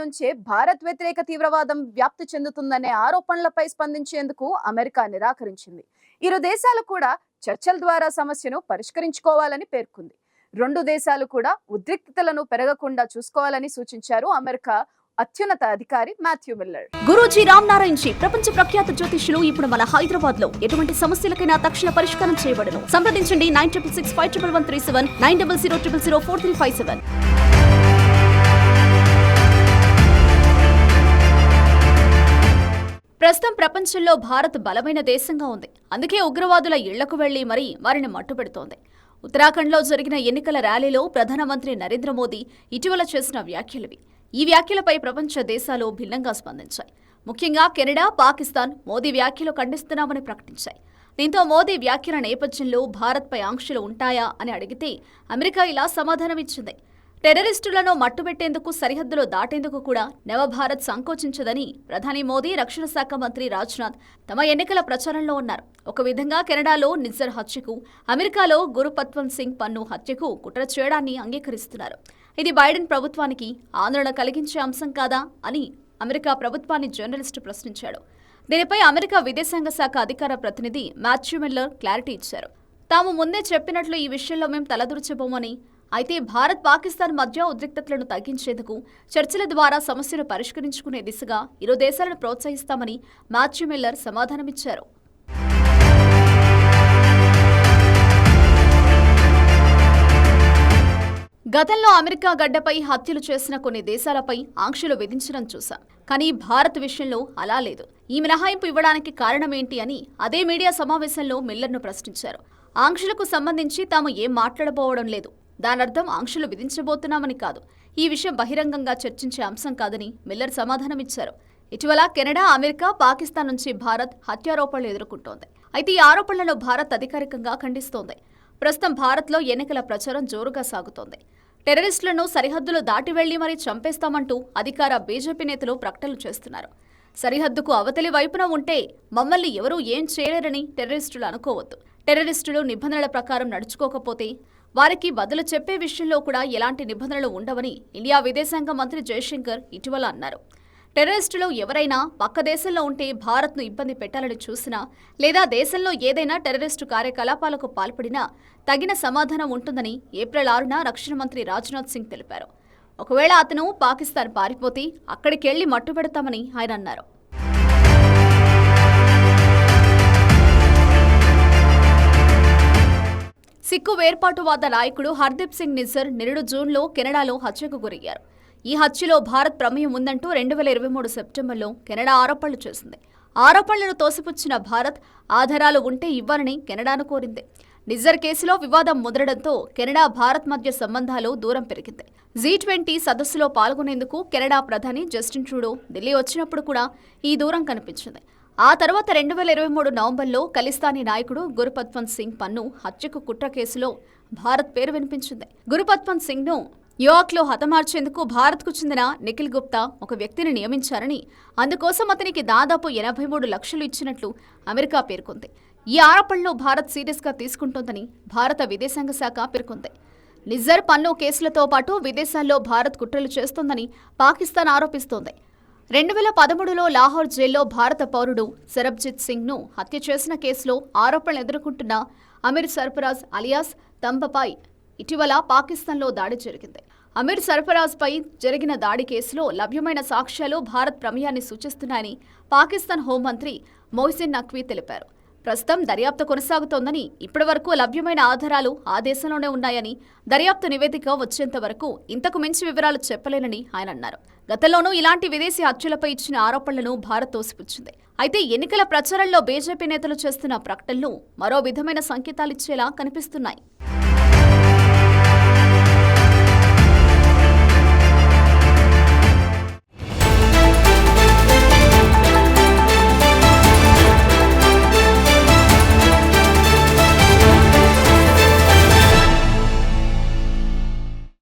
నుంచే భారత్ వ్యతిరేక తీవ్రవాదం వ్యాప్తి చెందుతుందనే ఆరోపణలపై స్పందించేందుకు అమెరికా నిరాకరించింది. ఇరు దేశాలు కూడా చర్చల ద్వారా సమస్యను పరిష్కరించుకోవాలని పేర్కొంది. రెండు దేశాలు కూడా ఉద్రిక్తతలను పెరగకుండా చూసుకోవాలని సూచించారు అమెరికా అత్యున్నత అధికారి మాథ్యూ మిల్లర్. గురూజీ రామ్ నారాయణ్ జీ ప్రపంచ ప్రఖ్యాత జ్యోతిష్యులు ఇప్పుడు మన హైదరాబాద్లో ఎటువంటి సమస్యలకైనా తక్షణ పరిష్కారం చేయబడను. సంప్రదించండి nine triple six five triple one three seven nine double zero triple zero four three five seven. ప్రస్తుతం ప్రపంచంలో భారత్ బలమైన దేశంగా ఉంది. అందుకే ఉగ్రవాదుల ఇళ్ళకు వెళ్ళి మరీ వారిని మట్టుపెడుతోంది ఉత్తరాఖండ్లో జరిగిన ఎన్నికల ర్యాలీలో ప్రధానమంత్రి నరేంద్ర మోదీ ఇటీవల చేసిన వ్యాఖ్యలవి. ఈ వ్యాఖ్యలపై ప్రపంచ దేశాలు భిన్నంగా స్పందించాయి. ముఖ్యంగా కెనడా పాకిస్తాన్ మోదీ వ్యాఖ్యలు ఖండిస్తున్నామని ప్రకటించాయి. దీంతో మోదీ వ్యాఖ్యల నేపథ్యంలో భారత్పై ఆంక్షలు ఉంటాయా అని అడిగితే అమెరికా ఇలా సమాధానమిచ్చింది. టెర్రరిస్టులను మట్టుబెట్టేందుకు సరిహద్దులు దాటేందుకు కూడా నవభారత్ సంకోచించదని ప్రధాని మోదీ రక్షణ శాఖ మంత్రి రాజ్నాథ్ తమ ఎన్నికల ప్రచారంలో ఉన్నారు. ఒక విధంగా కెనడాలో నిజ్జర్ హత్యకు అమెరికాలో గురుపత్వం సింగ్ పన్ను హత్యకు కుట్ర చేయడాన్ని అంగీకరిస్తున్నారు. ఇది బైడెన్ ప్రభుత్వానికి ఆందోళన కలిగించే అంశం కాదా అని అమెరికా ప్రభుత్వాన్ని జర్నలిస్టు ప్రశ్నించాడు. దీనిపై అమెరికా విదేశాంగ శాఖ అధికార ప్రతినిధి మాథ్యూ మిల్లర్ క్లారిటీ ఇచ్చారు. తాము ముందే చెప్పినట్లు ఈ విషయంలో మేము తలదూర్చబోమని అయితే భారత్ పాకిస్తాన్ మధ్య ఉద్రిక్తతలను తగ్గించేందుకు చర్చల ద్వారా సమస్యను పరిష్కరించుకునే దిశగా ఇరు దేశాలను ప్రోత్సహిస్తామని మాథ్యూ మిల్లర్ సమాధానమిచ్చారు. గతంలో అమెరికా గడ్డపై హత్యలు చేసిన కొన్ని దేశాలపై ఆంక్షలు విధించడం చూశాం. కానీ భారత్ విషయంలో అలా లేదు. ఈ మినహాయింపు ఇవ్వడానికి కారణమేంటి అని అదే మీడియా సమావేశంలో మిల్లర్ను ప్రశ్నించారు. ఆంక్షలకు సంబంధించి తాము ఏం మాట్లాడబోవడం లేదు. దానర్థం ఆంక్షలు విధించబోతున్నామని కాదు. ఈ విషయం బహిరంగంగా చర్చించే అంశం కాదని మిల్లర్ సమాధానమిచ్చారు. ఇటీవల కెనడా అమెరికా పాకిస్తాన్ నుంచి భారత్ హత్యారోపణలు ఎదుర్కొంటోంది. అయితే ఈ ఆరోపణలను భారత్ అధికారికంగా ఖండిస్తోంది. ప్రస్తుతం భారత్లో ఎన్నికల ప్రచారం జోరుగా సాగుతోంది. టెర్రరిస్టులను సరిహద్దులు దాటి వెళ్ళి మరీ చంపేస్తామంటూ అధికార బీజేపీ నేతలు ప్రకటనలు చేస్తున్నారు. సరిహద్దుకు అవతలి వైపున ఉంటే మమ్మల్ని ఎవరూ ఏం చేయలేరని టెర్రరిస్టులు అనుకోవద్దు. టెర్రరిస్టులు నిబంధనల ప్రకారం నడుచుకోకపోతే వారికి బదులు చెప్పే విషయంలో కూడా ఎలాంటి నిబంధనలు ఉండవని ఇండియా విదేశాంగ మంత్రి జయశంకర్ ఇటీవల అన్నారు. టెర్రరిస్టులు ఎవరైనా పక్క దేశంలో ఉంటే భారత్ను ఇబ్బంది పెట్టాలని చూసినా లేదా దేశంలో ఏదైనా టెర్రరిస్టు కార్యకలాపాలకు పాల్పడినా తగిన సమాధానం ఉంటుందని ఏప్రిల్ ఆరున రక్షణ మంత్రి రాజ్నాథ్ సింగ్ తెలిపారు. ఒకవేళ అతను పాకిస్తాన్ పారిపోతే అక్కడికెళ్ళి మట్టుపెడతామని ఆయన అన్నారు. వేర్పాటువాద నాయకుడు హర్దీప్ సింగ్ నిజర్ నిరుడు జూన్లో కెనడాలో హత్యకు గురయ్యారు. ఈ హత్యలో భారత్ ప్రమేయం ఉందంటూ రెండు వేల ఇరవై మూడు సెప్టెంబర్లో కెనడా ఆరోపణలు చేసింది. ఆరోపణలను తోసిపుచ్చిన భారత్ ఆధారాలు ఉంటే ఇవ్వాలని కెనడాను కోరింది. నిజర్ కేసులో వివాదం ముదరడంతో కెనడా భారత్ మధ్య సంబంధాలు దూరం పెరిగింది. జీ ట్వంటీ సదస్సులో పాల్గొనేందుకు కెనడా ప్రధాని జస్టిన్ ట్రూడో ఢిల్లీ వచ్చినప్పుడు కూడా ఈ దూరం కనిపించింది. ఆ తర్వాత రెండు వేల ఇరవై మూడు నవంబర్లో ఖలిస్తానీ నాయకుడు గురుపత్వంత్ సింగ్ పన్ను హత్యకు కుట్ర కేసులో భారత్ పేరు వినిపించింది. గురుపత్వంత్ సింగ్ను న్యూయార్క్లో హతమార్చేందుకు భారత్కు చెందిన నిఖిల్ గుప్తా ఒక వ్యక్తిని నియమించారని అందుకోసం అతనికి దాదాపు ఎనభై మూడు లక్షలు ఇచ్చినట్లు అమెరికా పేర్కొంది. ఈ ఆరోపణలు భారత్ సీరియస్గా తీసుకుంటోందని భారత విదేశాంగ శాఖ పేర్కొంది. నిజర్ పన్ను కేసులతో పాటు విదేశాల్లో భారత్ కుట్రలు చేస్తోందని పాకిస్తాన్ ఆరోపిస్తోంది. రెండు వేల పదమూడులో లాహోర్ జైల్లో భారత పౌరుడు సరబ్జిత్ సింగ్ను హత్య చేసిన కేసులో ఆరోపణలు ఎదుర్కొంటున్న అమీర్ సర్ఫరాజ్ అలియాస్ తంబపై ఇటీవల పాకిస్తాన్లో దాడి జరిగింది. అమీర్ సర్ఫరాజ్పై జరిగిన దాడి కేసులో లభ్యమైన సాక్ష్యాలు భారత్ ప్రమేయాన్ని సూచిస్తున్నాయని పాకిస్తాన్ హోంమంత్రి మొహసిన్ నఖ్వీ తెలిపారు. ప్రస్తుతం దర్యాప్తు కొనసాగుతోందని ఇప్పటివరకు లభ్యమైన ఆధారాలు ఆ దేశంలోనే ఉన్నాయని దర్యాప్తు నివేదిక వచ్చేంత వరకు ఇంతకు మించి వివరాలు చెప్పలేనని ఆయన అన్నారు. గతంలోనూ ఇలాంటి విదేశీ హత్యలపై ఇచ్చిన ఆరోపణలను భారత్ తోసిపుచ్చింది. అయితే ఎన్నికల ప్రచారంలో బీజేపీ నేతలు చేస్తున్న ప్రకటనలు మరో విధమైన సంకేతాలిచ్చేలా కనిపిస్తున్నాయి.